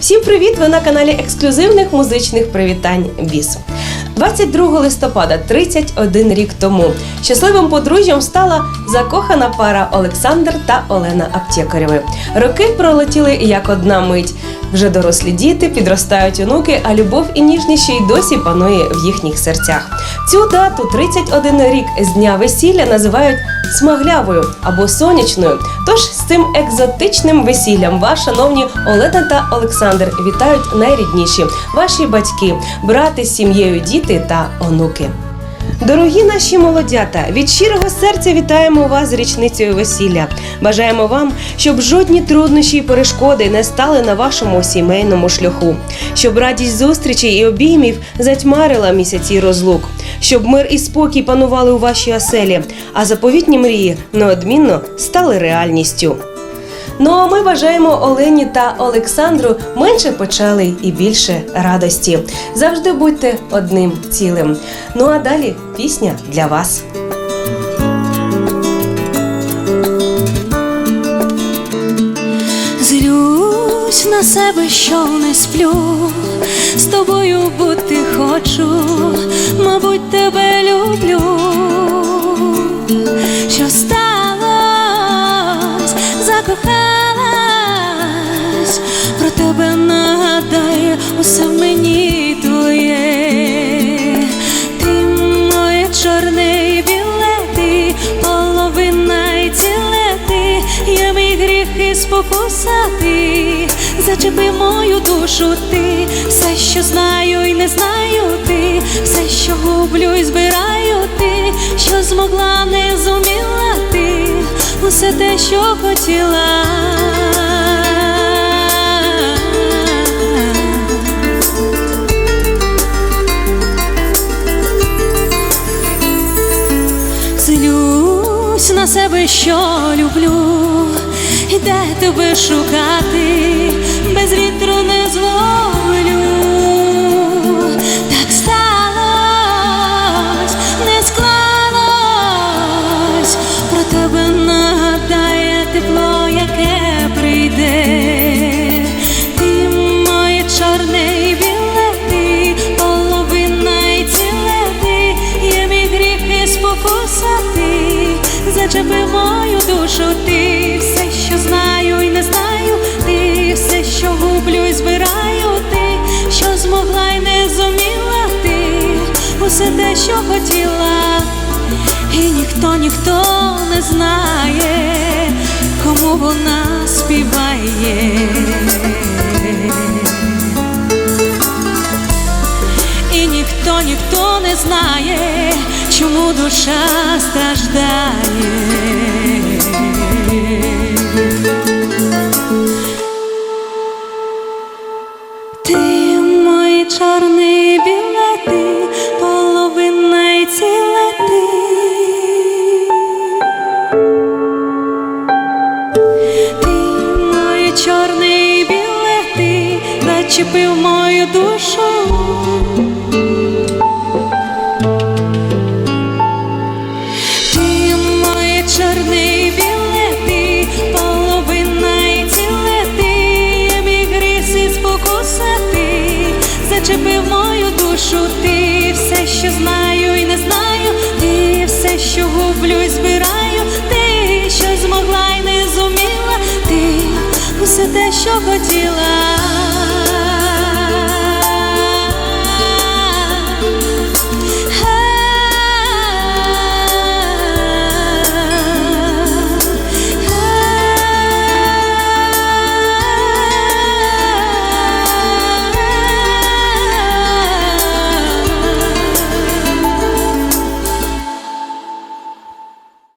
Всім привіт! Ви на каналі ексклюзивних музичних привітань Віз. 22 листопада, 31 рік тому, щасливим подружжям стала закохана пара Олександр та Олена Аптєкарєви. Роки пролетіли як одна мить. Вже дорослі діти, підростають онуки, а любов і ніжність ще й досі панує в їхніх серцях. Цю дату 31 рік з дня весілля називають смаглявою або сонячною. Тож з цим екзотичним весіллям вас, шановні Олена та Олександр, вітають найрідніші ваші батьки, брати з сім'єю, діти та онуки. Дорогі наші молодята, від щирого серця вітаємо вас з річницею весілля. Бажаємо вам, щоб жодні труднощі і перешкоди не стали на вашому сімейному шляху, щоб радість зустрічей і обіймів затьмарила місяці розлук, щоб мир і спокій панували у вашій оселі, а заповітні мрії неодмінно стали реальністю. Ну а ми бажаємо Олені та Олександру менше печалей і більше радості. Завжди будьте одним цілим. Ну а далі пісня для вас. Злюсь на себе, що не сплю, з тобою бути хочу, мабуть, тебе люблю, що сталось, закохалась, спокуса ти, зачепи мою душу ти, все, що знаю і не знаю ти, все, що гублю і збираю ти, що змогла не зуміла ти, усе те, що хотіла. Злюсь на себе, що люблю, де тебе шукати, без вітру не зловлю. Так сталось, не склалось, про тебе нагадає тепло, яке прийде. Ти моє чорне і біле, ти половина мій гріх і спокуса зачепи мою душу, ти все, що знаю і не знаю, ти все, що гублю і збираю, ти, що змогла і не зуміла. Ти, усе те, що хотіла, і ніхто, ніхто не знає, кому вона співає. І ніхто, ніхто не знає, чому душа страждає. Ти мої чорний білети, половина і ціле ти. Ти моє чорне і біле, зачепив мою душу. Гублю збираю, ти, що змогла і не зуміла, ти усе те, що хотіла.